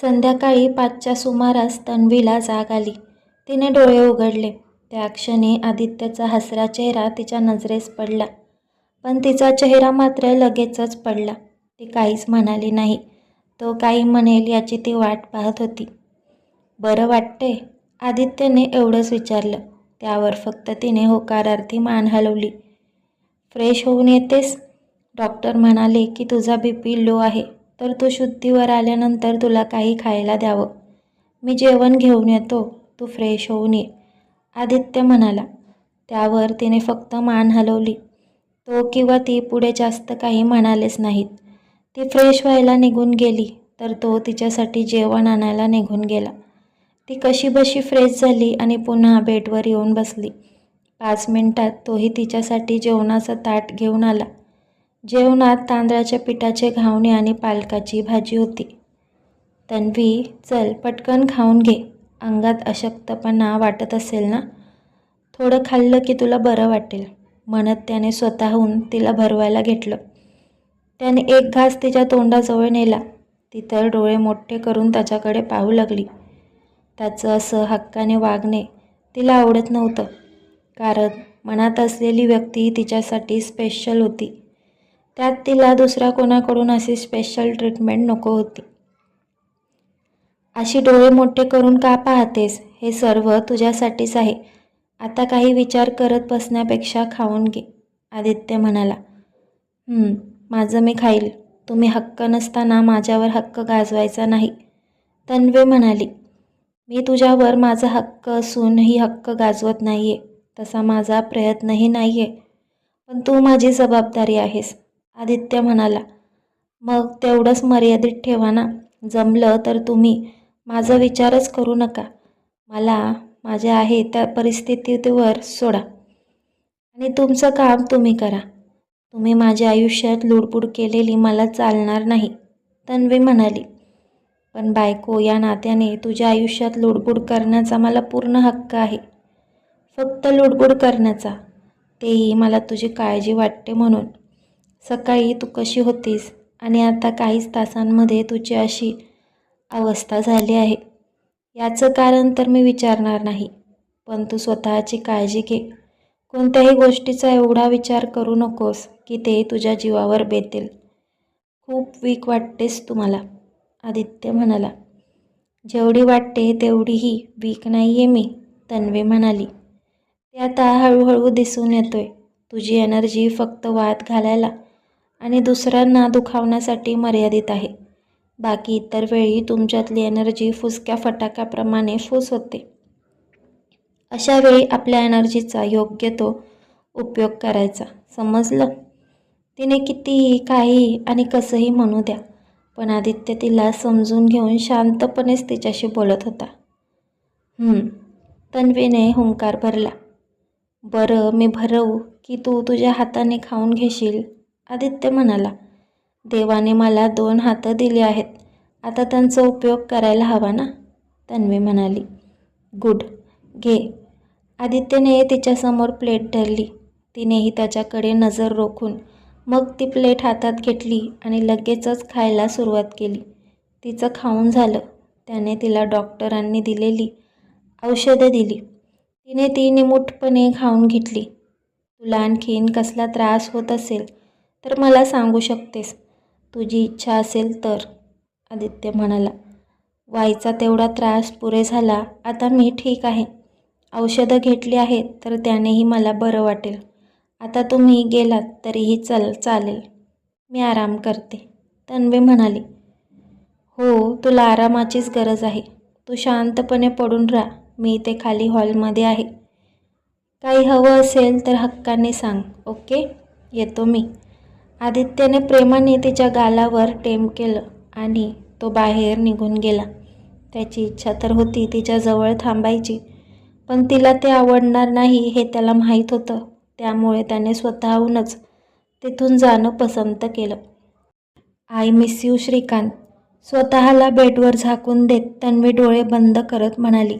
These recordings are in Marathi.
संध्याकाळी पाचच्या सुमारास तन्वीला जाग आली. तिने डोळे उघडले. त्या क्षणी आदित्यचा हसरा चेहरा तिच्या नजरेस पडला. पण तिचा चेहरा मात्र लगेचच पडला. ती काहीच म्हणाली नाही. तो काही म्हणेल याची ती वाट पाहत होती. बरं वाटते आदित्यने एवढंच विचारलं. त्यावर फक्त तिने होकारार्थी मान हलवली. फ्रेश होऊन येतेस? डॉक्टर म्हणाले की तुझा बी पी लो आहे. तर तू शुद्धीवर आल्यानंतर तुला काही खायला द्यावं. मी जेवण घेऊन येतो तू फ्रेश होऊन ये. आदित्य म्हणाला. त्यावर तिने फक्त मान हलवली. तो किंवा ती पुढे जास्त काही म्हणालेच नाहीत. ती फ्रेश व्हायला निघून गेली तर तो तिच्यासाठी जेवण आणायला निघून गेला. ती कशी बशी फ्रेश झाली आणि पुन्हा बेडवर येऊन बसली. पाच मिनिटात तोही तिच्यासाठी जेवणाचं ताट घेऊन आला. जेवणात तांदळाच्या पिठाचे घावणे आणि पालकाची भाजी होती. तन्वी चल पटकन खाऊन घे. अंगात अशक्तपणा वाटत असेल ना? थोडं खाल्लं की तुला बरं वाटेल. म्हणत त्याने स्वतःहून तिला भरवायला घेतलं. त्याने एक घास तिच्या तोंडाजवळ नेला. ती तर डोळे मोठे करून त्याच्याकडे पाहू लागली. त्याचं असं हक्काने वागणे तिला आवडत नव्हतं. कारण मनात असलेली व्यक्ती तिच्यासाठी स्पेशल होती. त्यात तिला दुसऱ्या कोणाकडून अशी स्पेशल ट्रीटमेंट नको होती. अशी डोळे मोठे करून का पाहतेस? हे सर्व तुझ्यासाठीच आहे. आता काही विचार करत बसण्यापेक्षा खाऊन घे आदित्य म्हणाला. माझं मी खाईल. तुम्ही हक्क नसताना माझ्यावर हक्क गाजवायचा नाही. तन्वे म्हणाली. मी तुझ्यावर माझा हक्क असूनही हक्क गाजवत नाही आहे तसा माझा प्रयत्नही नाही आहे पण तू माझी जबाबदारी आहेस. आदित्य म्हणाला मग तेवढंच मर्यादित ठेवा ना. जमलं तर तुम्ही माझा विचारच करू नका. मला माझ्या आहे त्या परिस्थितीवर सोडा आणि तुमचं काम तुम्ही करा. तुम्ही माझ्या आयुष्यात लुडबुड केलेली मला चालणार नाही तन्वी म्हणाली. पण बायको या नात्याने तुझ्या आयुष्यात लुडबुड करण्याचा मला पूर्ण हक्क आहे. फक्त लुडबुड करण्याचा. तेही मला तुझी काळजी वाटते म्हणून. सकाळी तू कशी होतीस? आणि आता काहीच तासांमध्ये तुझी अशी अवस्था झाली आहे. याचं कारण तर मी विचारणार नाही पण तू स्वतःची काळजी घे. कोणत्याही गोष्टीचा एवढा विचार करू नकोस की ते तुझ्या जीवावर बेतेल. खूप वीक वाटतेस तुम्हाला आदित्य म्हणाला. जेवढी वाटते तेवढीही वीक नाही आहे मी तन्वी म्हणाली. ते आता हळूहळू दिसून येतोय. तुझी एनर्जी फक्त वाद घालायला आणि दुसऱ्यांना दुखावण्यासाठी मर्यादित आहे. बाकी इतर वेळी तुमच्यातली एनर्जी फुसक्या फटाक्याप्रमाणे फूस होते. अशा वेळी आपल्या एनर्जीचा योग्य तो उपयोग करायचा. समजलं? तिने कितीही काही आणि कसंही म्हणू द्या पण आदित्य तिला समजून घेऊन शांतपणेच तिच्याशी बोलत होता. तन्वीने हुंकार भरला. बरं मी भरवू की तू तुझ्या हाताने खाऊन घेशील? आदित्य म्हणाला देवाने मला दोन हातं दिली आहेत. आता त्यांचा उपयोग करायला हवा ना? तन्वी म्हणाली. गुड. घे. आदित्यने तिच्यासमोर प्लेट धरली. तिनेही त्याच्याकडे नजर रोखून मग ती प्लेट हातात घेतली आणि लगेचच खायला सुरुवात केली. तिचं खाऊन झालं. त्याने तिला डॉक्टरांनी दिलेली औषधं दिली. तिने ती निमूटपणे खाऊन घेतली. तुला आणखीन कसला त्रास होत असेल तर मला सांगू शकतेस. तुझी इच्छा असेल तर आदित्य म्हणाला. वाईचा तेवढा त्रास पुरे झाला आता मी ठीक आहे. औषधं घेतली आहेत तर त्यानेही मला बरं वाटेल. आता तुम्ही गेलात तरीही चल चालेल. मी आराम करते. तन्वी म्हणाली. हो तुला आरामाचीच गरज आहे. तू शांतपणे पडून राहा. मी इथे खाली हॉलमध्ये आहे. काही हवं असेल तर हक्काने सांग ओके? येतो मी. आदित्यने प्रेमाने तिच्या गालावर टेम केलं आणि तो बाहेर निघून गेला. त्याची इच्छा तर होती तिच्याजवळ थांबायची पण तिला ते आवडणार नाही हे त्याला माहीत होतं. त्यामुळे त्याने स्वतःहूनच तिथून जाणं पसंत केलं. I miss you Shrikant. स्वतःला बेडवर झाकून देत तन्वी डोळे बंद करत म्हणाली.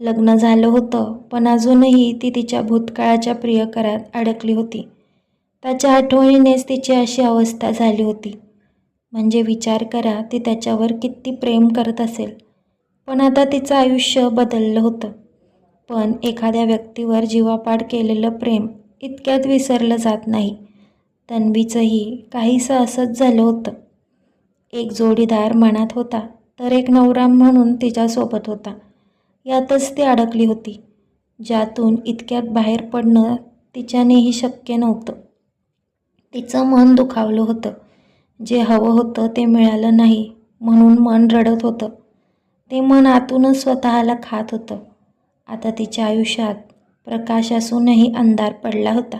लग्न झालं होतं पण अजूनही ती तिच्या भूतकाळाच्या प्रियकरात अडकली होती. त्याच्या आठवणीनेच तिची अशी अवस्था झाली होती. म्हणजे विचार करा ती त्याच्यावर किती प्रेम करत असेल. पण आता तिचं आयुष्य बदललं होतं. पण एखाद्या व्यक्तीवर जीवापाड केलेलं प्रेम इतक्यात विसरलं जात नाही. तन्वीचंही काहीसं असंच झालं होतं. एक जोडीदार मनात होता तर एक नवराम म्हणून तिच्यासोबत होता. यातच ती अडकली होती. ज्यातून इतक्यात बाहेर पडणं तिच्यानेही शक्य नव्हतं. तिचं मन दुखावलं होतं. जे हवं होतं ते मिळालं नाही म्हणून मन रडत होतं. ते मन आतूनच स्वतःला खात होतं. आता तिच्या आयुष्यात प्रकाश असूनही अंधार पडला होता.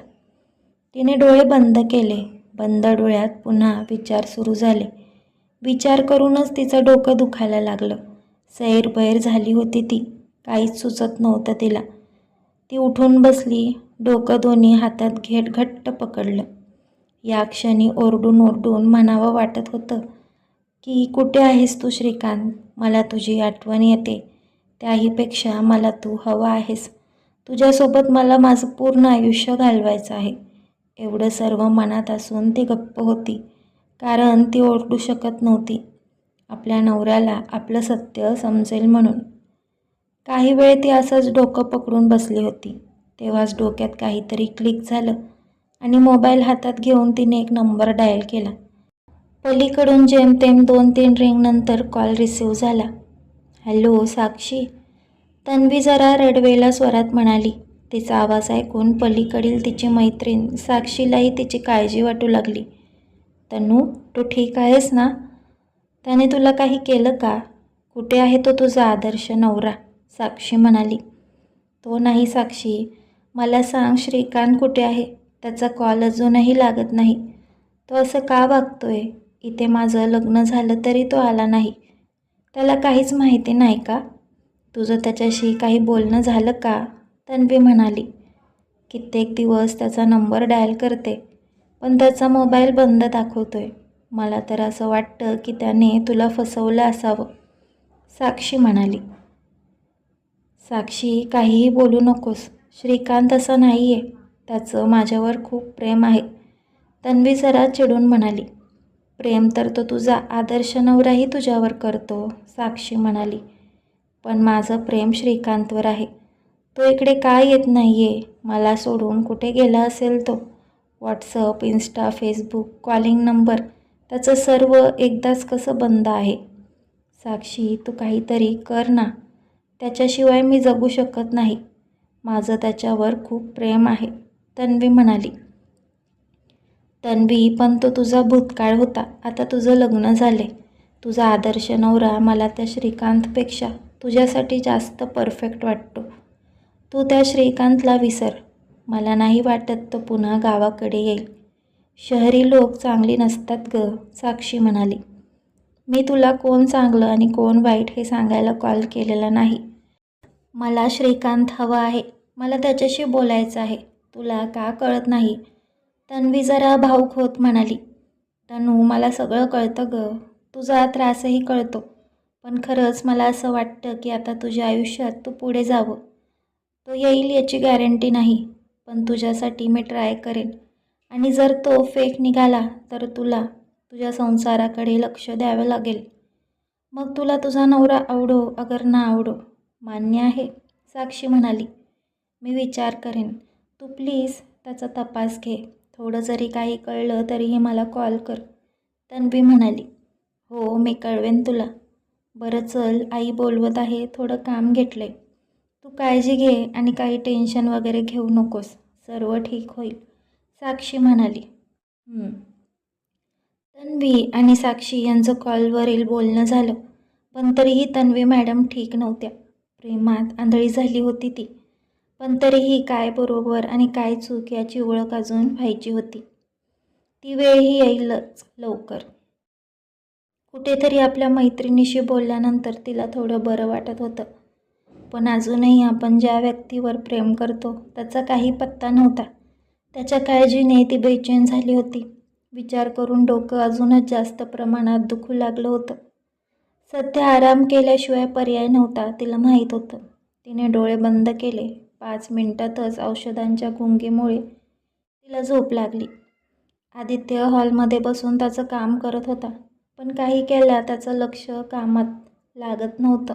तिने डोळे बंद केले. बंद डोळ्यात पुन्हा विचार सुरू झाले. विचार करूनच तिचं डोकं दुखायला लागलं. सैरबैर झाली होती ती. काहीच सुचत नव्हतं तिला. ती उठून बसली. डोकं दोन्ही हातात घेट घट्ट पकडलं. या क्षणी ओरडून ओरडून म्हणावं वाटत होतं की कुठे आहेस तू श्रीकांत? मला तुझी आठवण येते. त्याहीपेक्षा मला तू हवा आहेस. तुझ्यासोबत मला माझं पूर्ण आयुष्य घालवायचं आहे. एवढं सर्व मनात असून ती गप्प होती कारण ती ओरडू शकत नव्हती. आपल्या नवऱ्याला आपलं सत्य समजेल म्हणून. काही वेळ ती असंच डोकं पकडून बसली होती. तेव्हाच डोक्यात काहीतरी क्लिक झालं. आणि मोबाईल हातात घेऊन तिने एक नंबर डायल केला. पलीकडून जेमतेम दोन तीन रिंगनंतर कॉल रिसीव झाला. हॅलो साक्षी. तन्वी जरा रडवेला स्वरात म्हणाली. तिचा आवाज ऐकून पलीकडील तिची मैत्रीण साक्षीलाही तिची काळजी वाटू लागली. तनू तू ठीक आहेस ना? त्याने तुला काही केलं का? कुठे आहे तो तुझा आदर्श नवरा? साक्षी म्हणाली. तो नाही साक्षी. मला सांग श्रीकांत कुठे आहे? त्याचा कॉल अजूनही लागत नाही. तो असं का वागतोय? इथे माझं लग्न झालं तरी तो आला नाही. त्याला काहीच माहिती नाही का? तुझं त्याच्याशी काही बोलणं झालं का? तन्वी म्हणाली. कित्येक दिवस त्याचा नंबर डायल करते पण त्याचा मोबाईल बंद दाखवतोय. मला तर असं वाटतं की त्याने तुला फसवलं असावं. साक्षी म्हणाली. साक्षी काहीही बोलू नकोस. श्रीकांत असा नाही आहे त्याचं माझ्यावर खूप प्रेम आहे. तन्वी जरा चिडून म्हणाली प्रेम तर तो तुझा आदर्श नवराही तुझ्यावर करतो साक्षी म्हणाली. पण माझं प्रेम श्रीकांतवर आहे. तो इकडे काय येत नाही आहे मला सोडून कुठे गेला असेल तो? WhatsApp insta Facebook calling number त्याचं सर्व एकदाच कसं बंद आहे? साक्षी तू काहीतरी कर ना. त्याच्याशिवाय मी जगू शकत नाही. माझं त्याच्यावर खूप प्रेम आहे. तन्वी म्हणाली तन्वी पण तो तुझा भूतकाळ होता. आता तुझं लग्न झाले. तुझा आदर्श नवरा मला त्या श्रीकांतपेक्षा तुझ्यासाठी जास्त परफेक्ट वाटतो. तू त्या श्रीकांतला विसर. मला नाही वाटत तो पुन्हा गावाकडे येईल. शहरी लोक चांगली नसतात ग साक्षी म्हणाली. मी तुला कोण चांगलं आणि कोण वाईट हे सांगायला कॉल केलेला नाही. मला श्रीकांत हवा आहे. मला त्याच्याशी बोलायचं आहे. तुला का कळत नाही? तन्वी जरा भाऊक होत म्हणाली. तनू मला सगळं कळतं ग. तुझा त्रासही कळतो. पण खरंच मला असं वाटतं की आता तुझ्या आयुष्यात तू पुढे जावं. तो येईल याची गॅरंटी नाही पण तुझ्यासाठी मी ट्राय करेन. आणि जर तो फेक निघाला तर तुला तुझ्या संसाराकडे लक्ष द्यावं लागेल. मग तुला तुझा नवरा आवडो अगर ना आवडो? मान्य आहे साक्षी म्हणाली. मी विचार करेन. तू प्लीज त्याचा तपास घे. थोडं जरी काही कळलं तरीही मला कॉल कर. तन्वी म्हणाली. हो मी कळवेन तुला. बरं चल आई बोलवत आहे थोडं काम घेतलं आहे तू काळजी घे आणि काही टेन्शन वगैरे घेऊ नकोस. सर्व ठीक होईल. साक्षी म्हणाली. तन्वी आणि साक्षी यांचं कॉलवरील बोलणं झालं. पण तरीही तन्वी मॅडम ठीक नव्हत्या. प्रेमात आंधळी झाली होती ती. पण तरीही काय बरोबर आणि काय चूक याची ओळख अजून व्हायची होती. ती वेळही येईलच लवकर. कुठेतरी आपल्या मैत्रिणीशी बोलल्यानंतर तिला थोडं बरं वाटत होतं. पण अजूनही आपण ज्या व्यक्तीवर प्रेम करतो त्याचा काही पत्ता नव्हता. त्याच्या काळजीने ती बेचैन झाली होती. विचार करून डोकं अजूनच जास्त प्रमाणात दुखू लागलं होतं. सध्या आराम केल्याशिवाय पर्याय नव्हता तिला माहीत होतं. तिने डोळे बंद केले. पाच मिनिटातच औषधांच्या गुंगीमुळे तिला झोप लागली. आदित्य हॉलमध्ये बसून त्याचं काम करत होता पण काही केल्या त्याचं लक्ष कामात लागत नव्हतं.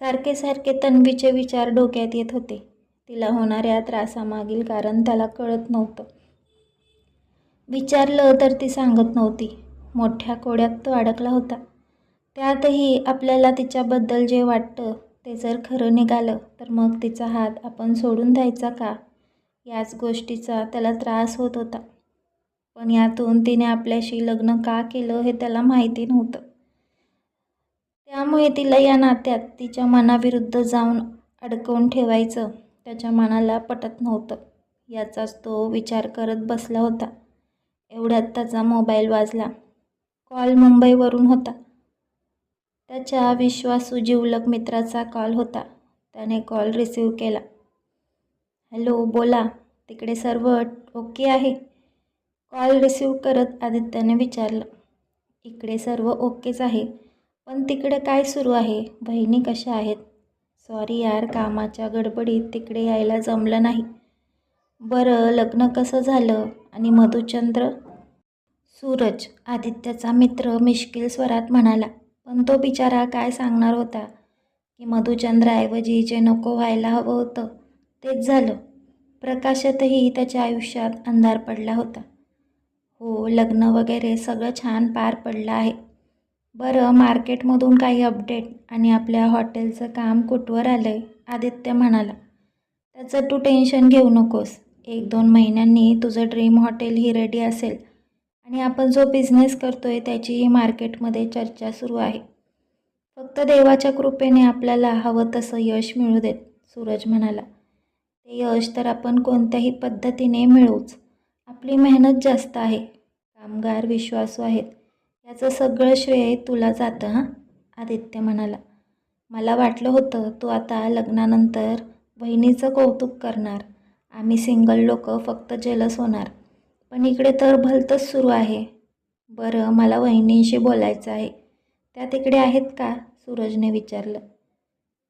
सारखे सारखे तन्वीचे विचार डोक्यात येत होते. तिला होणाऱ्या त्रासामागील कारण त्याला कळत नव्हतं. विचारलं तर ती सांगत नव्हती. मोठ्या कोड्यात तो अडकला होता. त्यातही आपल्याला तिच्याबद्दल जे वाटतं ते जर खरं निघालं तर मग तिचा हात आपण सोडून द्यायचा का? याच गोष्टीचा त्याला त्रास होत होता. पण यातून तिने आपल्याशी लग्न का केलं हे त्याला माहिती नव्हतं. त्यामुळे तिला या नात्यात तिच्या मनाविरुद्ध जाऊन अडकवून ठेवायचं त्याच्या मनाला पटत नव्हतं. याचाच तो विचार करत बसला होता. एवढ्यात त्याचा मोबाईल वाजला. कॉल मुंबईवरून होता. त्याच्या विश्वासू जिवलग मित्राचा कॉल होता. त्याने कॉल रिसीव केला. हॅलो बोला. तिकडे सर्व ओके आहे? कॉल रिसीव करत आदित्याने विचारलं. इकडे सर्व ओकेच आहे. पण तिकडे काय सुरू आहे? बहिणी कशा आहेत? सॉरी यार कामाच्या गडबडीत तिकडे यायला जमलं नाही. बरं लग्न कसं झालं? आणि मधुचंद्र? सूरज आदित्याचा मित्र मिश्किल स्वरात म्हणाला. पण तो बिचारा काय सांगणार होता? की मधुचंद्राऐवजी जे नको व्हायला हवं होतं. तेच झालं. प्रकाशातही त्याच्या आयुष्यात अंधार पडला होता. हो लग्न वगैरे सगळं छान पार पडलं आहे. बरं मार्केटमधून काही अपडेट आणि आपल्या हॉटेलचं काम कुठवर आलं आहे आदित्य म्हणाला. त्याचं तू टेन्शन घेऊ नकोस. एक दोन महिन्यांनी तुझं ड्रीम हॉटेल ही रेडी असेल. आणि आपण जो बिझनेस करतो आहे त्याचीही मार्केटमध्ये चर्चा सुरू आहे. फक्त देवाच्या कृपेने आपल्याला हवं तसं यश मिळू देत सूरज म्हणाला. ते यश तर आपण कोणत्याही पद्धतीने मिळवूच. आपली मेहनत जास्त आहे. कामगार विश्वासू आहेत. याचं सगळं श्रेय तुला जातं हां? आदित्य म्हणाला. मला वाटलं होतं तू आता लग्नानंतर बहिणीचं कौतुक करणार. आम्ही सिंगल लोक फक्त जेलस होणार. पण इकडे तर भलतंच सुरू आहे. बरं मला वहिनींशी बोलायचं आहे. त्या तिकडे आहेत का? सूरजने विचारलं.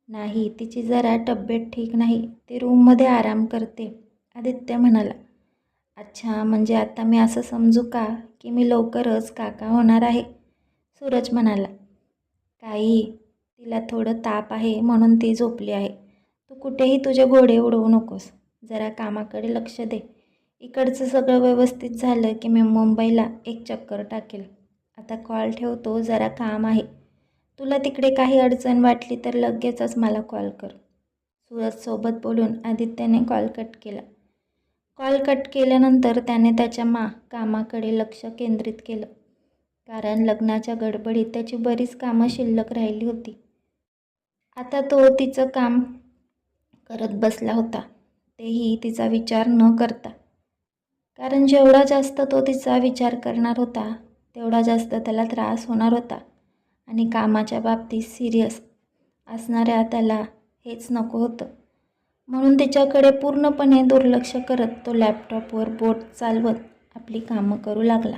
नाही तिची जरा तब्येत ठीक नाही. ती रूममध्ये आराम करते आदित्य म्हणाला. अच्छा म्हणजे आता मी असं समजू का की मी लवकरच काका होणार आहे? सूरज म्हणाला. काही तिला थोडं ताप आहे म्हणून ती झोपली आहे. तू कुठेही तुझे घोडे उडवू नकोस. जरा कामाकडे लक्ष दे. इकडचं सगळं व्यवस्थित झालं की मी मुंबईला एक चक्कर टाकेल. आता कॉल ठेवतो जरा काम आहे. तुला तिकडे काही अडचण वाटली तर लगेचच मला कॉल कर. सूरजसोबत बोलून आदित्यने कॉल कट केला. कॉल कट केल्यानंतर त्याने त्याच्या मा कामाकडे लक्ष केंद्रित केलं. कारण लग्नाच्या गडबडीत त्याची बरीच कामं शिल्लक राहिली होती. आता तो तिचं काम करत बसला होता. तेही तिचा विचार न करता. कारण जेवढा जास्त तो तिचा विचार करणार होता तेवढा जास्त त्याला त्रास होणार होता. आणि कामाच्या बाबतीत सिरियस असणाऱ्या त्याला हेच नको होतं. म्हणून तिच्याकडे पूर्णपणे दुर्लक्ष करत तो लॅपटॉपवर बोट चालवत आपली कामं करू लागला.